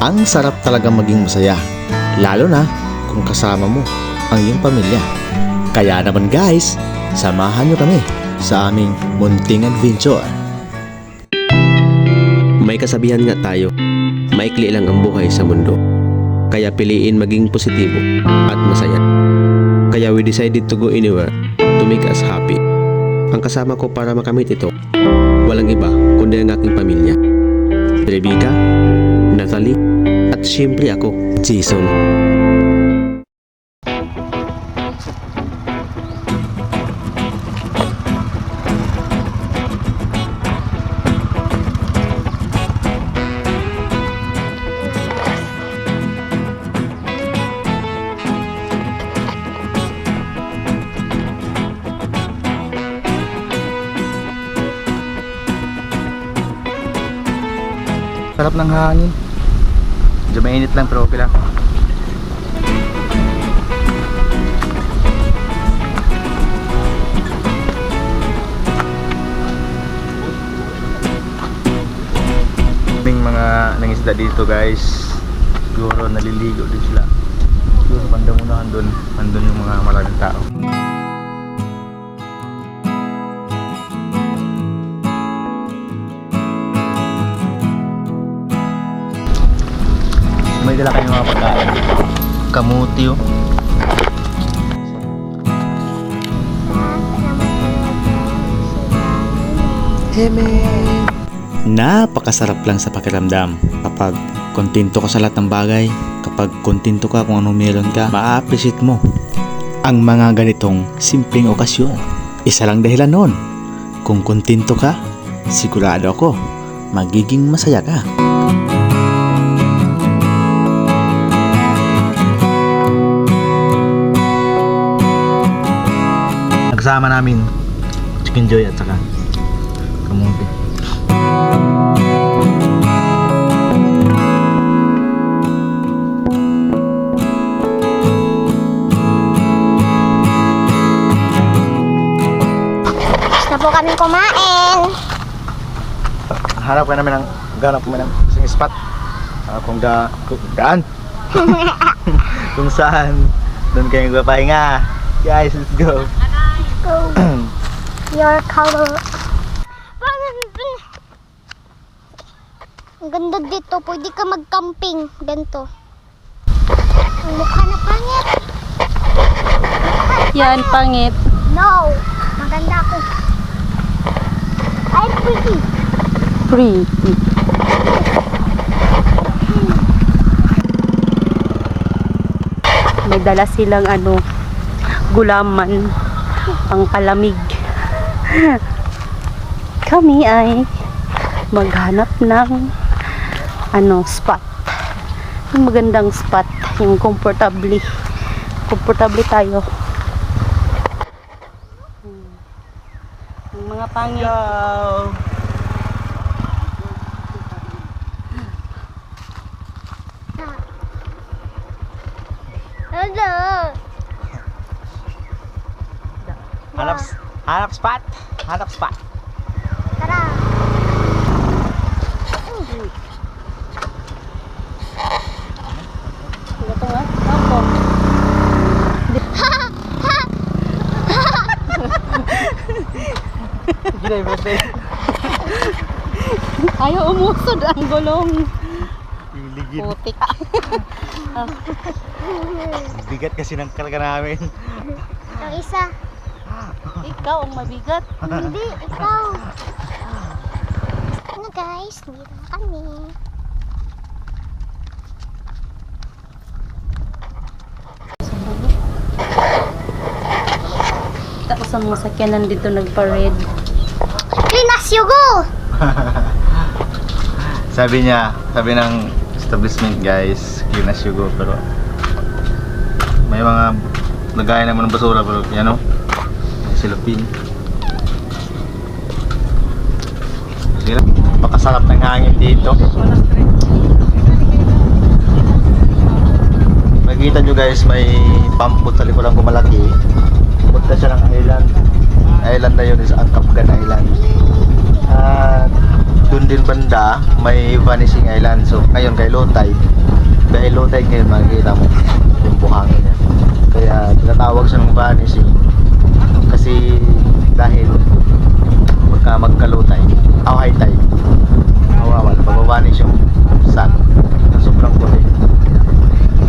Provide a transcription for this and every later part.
Ang sarap talaga maging masaya, lalo na kung kasama mo ang iyong pamilya. Kaya naman guys, samahan nyo kami sa aming munting adventure. May kasabihan nga tayo, maikli lang ang buhay sa mundo. Kaya piliin maging positibo at masaya. Kaya we decided to go anywhere to make us happy. Ang kasama ko para makamit ito, walang iba kundi ang aking pamilya. Rebecca, Natalie, at siyempre ako, Jason. Sarap ng hangin. Medyo mainit lang pero okay lang. May mga nangisda dito guys. Siguro naliligo din sila. Siguro banda muna andun. Andun yung mga maraming tao. Dala kayong mga pagkain. Kamuti oh. Napakasarap lang sa pakiramdam kapag kontento ka sa lahat ng bagay, kapag kontento ka kung anong meron ka, ma-appreciate mo ang mga ganitong simpleng okasyon. Isa lang dahilan nun. Kung kontento ka, sigurado ako, magiging masaya ka. Nagsama namin Chicken Joy at saka kamuti. Na po kami kumain. Hanap ka namin ng ganap kami ng isang spot. Ah, kung da, kung daan. kung saan doon kayo magpapahinga. Guys, let's go. Go. Your color. Ang ganda dito. Pwede ka mag-camping. Ganito. Ang mukha na pangit. Yan, pangit. No. Maganda ako. I'm pretty. Pretty. May dala silang ano, gulaman, pang palamig. Kami ay maghanap ng ano, spot. Yung magandang spot, yung comfortably. Comfortably tayo. Hmm. Yung mga pangit. Go! Hello. Hanap, hanap spot. Hanap spot. Tara. Ito nga. Ako. Yung birthday. Ayaw umusod ang gulong. Iligid. Putik. Bigat kasi ng karga namin. Ang isa. Ikaw ang mabigat. Hindi, ikaw. Ano guys, dito na kami. Tapos ang mga sakyanan dito nagpa-red. Clean as you go! Sabi niya, sabi ng establishment guys, clean as you go pero may mga lagayan naman ng basura pero yan o, may silupin. Sige lang, pakasarap ng hangin dito. Makikita nyo guys, may pampot sa likuran ko malaki. Punta siya ng island. Island na yun is ang Kapgan Island. At Doon din banda, may vanishing island. So, ngayon kay low tide, dahil low tide ngayon, makikita mo yung buhangin niya. Kaya, tinatawag siya ng vanishing. Kasi, dahil pagka magka-low tide, o high tide, mawawala, mababanish yung sun na sobrang puti.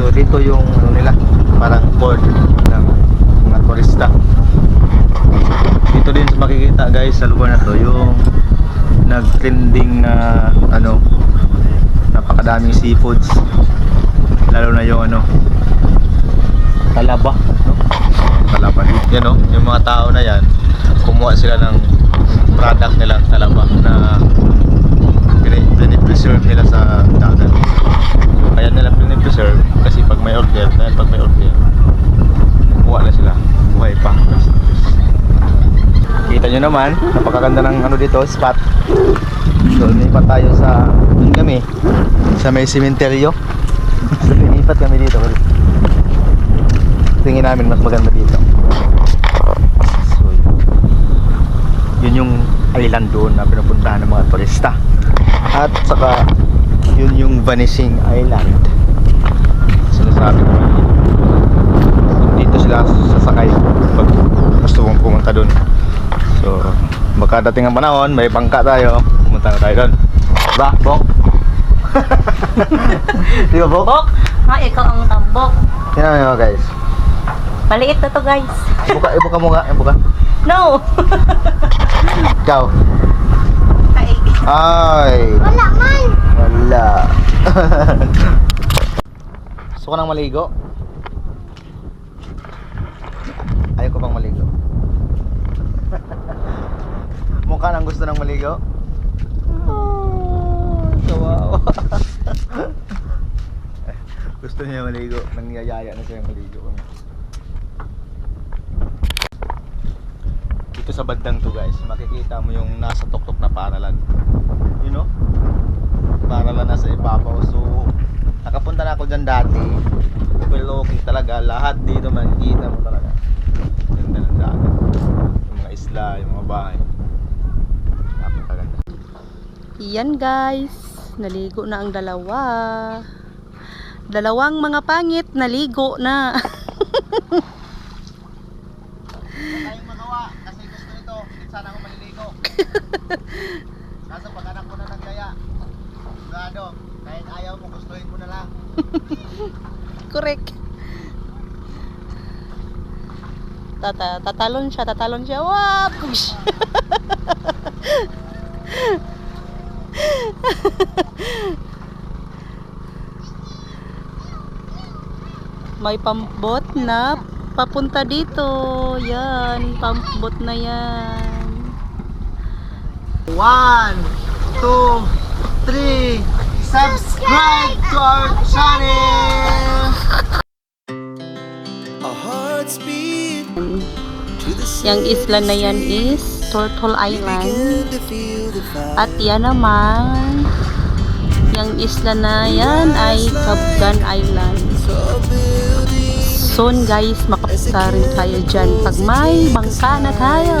So, dito yung ano nila, parang board ng mga turista. Dito din makikita guys sa lugar na to yung nag-trending na ano napakadaming seafoods lalo na yung ano talaba no? talaba yan no yung mga tao na yan kumuha sila ng product nilang talaba na pini- pinipreserve nila sa dagat kaya nila pinipreserve kasi pag may order dahil pag may order kuha na sila buhay pa Kita nyo naman, napakaganda ng ano dito, spot. So, lumipat tayo sa, dun kami, sa may sementeryo. So, lumipat kami dito. Tingin namin mas maganda dito. So, yun yung island doon na pinupuntahan ng mga turista. At saka, yun yung Vanishing Island. Sinasabi ko dito sila sasakay pag gusto mong pumunta doon. So, baka dating ang panahon, may bangka tayo, pumunta na tayo doon. Diba, Bok? Di ba, Bok? Bok! Ha, ikaw ang tambok. Yan naman guys. Maliit na to guys. Ibuka, ibuka mo nga, ibuka. No! Ikaw. Ay, Ay, Wala man. wala. Gusto ko nang maligo? Ayaw ko bang maligo? Mukha nang gusto nang maligo? Oh, kawawa. gusto niya maligo. Nangyayaya na siya maligo. Dito sa bandang to guys, makikita mo yung nasa tuktok na paralan. You know? Paralan nasa ibabaw. So, nakapunta na ako dyan dati. Overlooking talaga. Lahat dito makikita mo talaga. Ganda ng dagat. Yung mga isla, yung mga bahay. Napakaganda. Yan guys, naligo na ang dalawa. Dalawang mga pangit, naligo na. tayong magawa kasi gusto nito. Hindi sana ako maliligo. Kaso pag anak ko na nagyaya, sigurado, kahit ayaw mo, gustuhin mo na lang. Correct. Tata tatalon siya, tatalon siya. Wap! Push! May pambot na papunta dito. Yan, pambot na yan. One, two, three. Subscribe to our channel. Yang isla na yan is Turtle Island. At yan naman, yung isla na yan ay Kabgan Island. Soon guys, makapunta rin tayo dyan pag may bangka na tayo.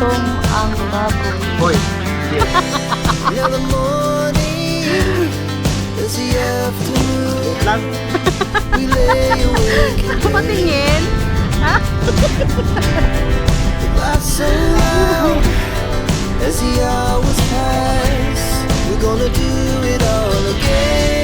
Gutom ang baboy. Hoy, Now the morning is the afternoon. lang. We lay awake and Patingin. laugh so loud as the hours pass. We're gonna do it all again.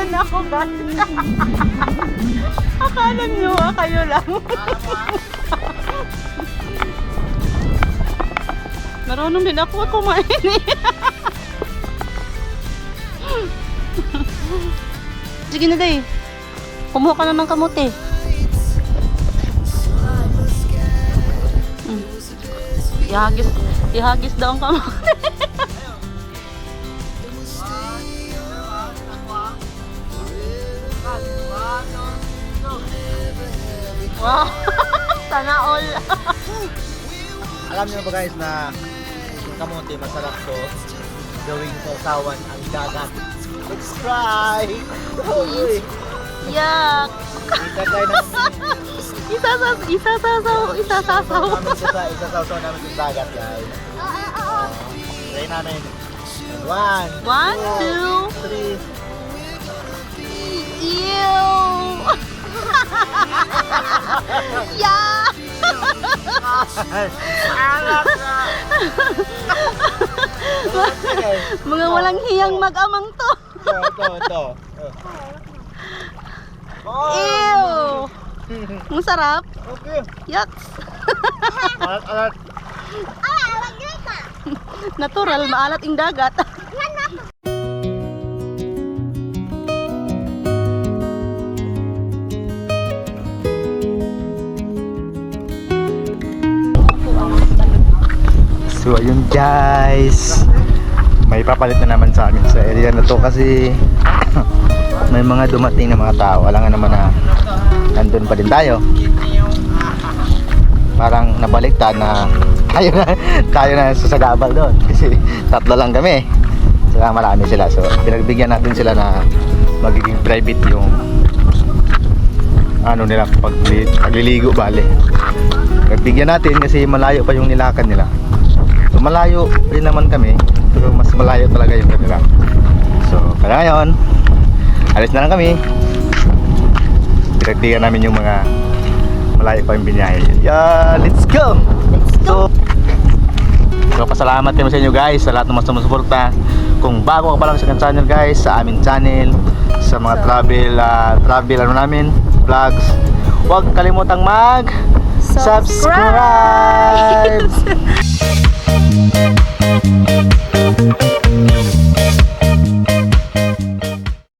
Akala nyo, ah, kayo lang. Marunong din ako kumain eh. Sige na day. Kumuha ka na ng kamote. Mm. Ihagis, ihagis daw ang kamote. Sana all. Alam niyo ba guys na yung kamote masarap to gawing sausawan ang dagat. Let's try! Uy! Yuck! Isa sa isa sa isa sa namin ito sa isasawsaw namin sa dagat guys. Try namin. One, One, two, three. ew! yeah! Mga walang hiyang mag-amang to. Ito, ito, Ew! Ang sarap. okay. Yuck! Alat, alat. Natural, maalat ang dagat. So ayun guys. May papalit na naman sa amin sa area na to kasi May mga dumating na mga tao. Alam nga naman na Nandun pa din tayo. Parang nabaliktad na Tayo na, tayo na sa Sagabal doon. Kasi tatlo lang kami. Saka marami sila. So pinagbigyan natin sila na Magiging private yung Ano nila pag, pagliligo bale. Nagbigyan natin kasi malayo pa yung nilakad nila So malayo rin naman kami Pero mas malayo talaga yung kanila So kaya ngayon Alis na lang kami Pinagtigan namin yung mga Malayo pa yung binyahe Yeah, let's go! Let's go! So pasalamat kami sa inyo guys Sa lahat ng mga sumusuporta Kung bago ka pa lang sa channel guys Sa aming channel Sa mga travel ah, Travel ano namin Vlogs Huwag kalimutang mag Subscribe! Thank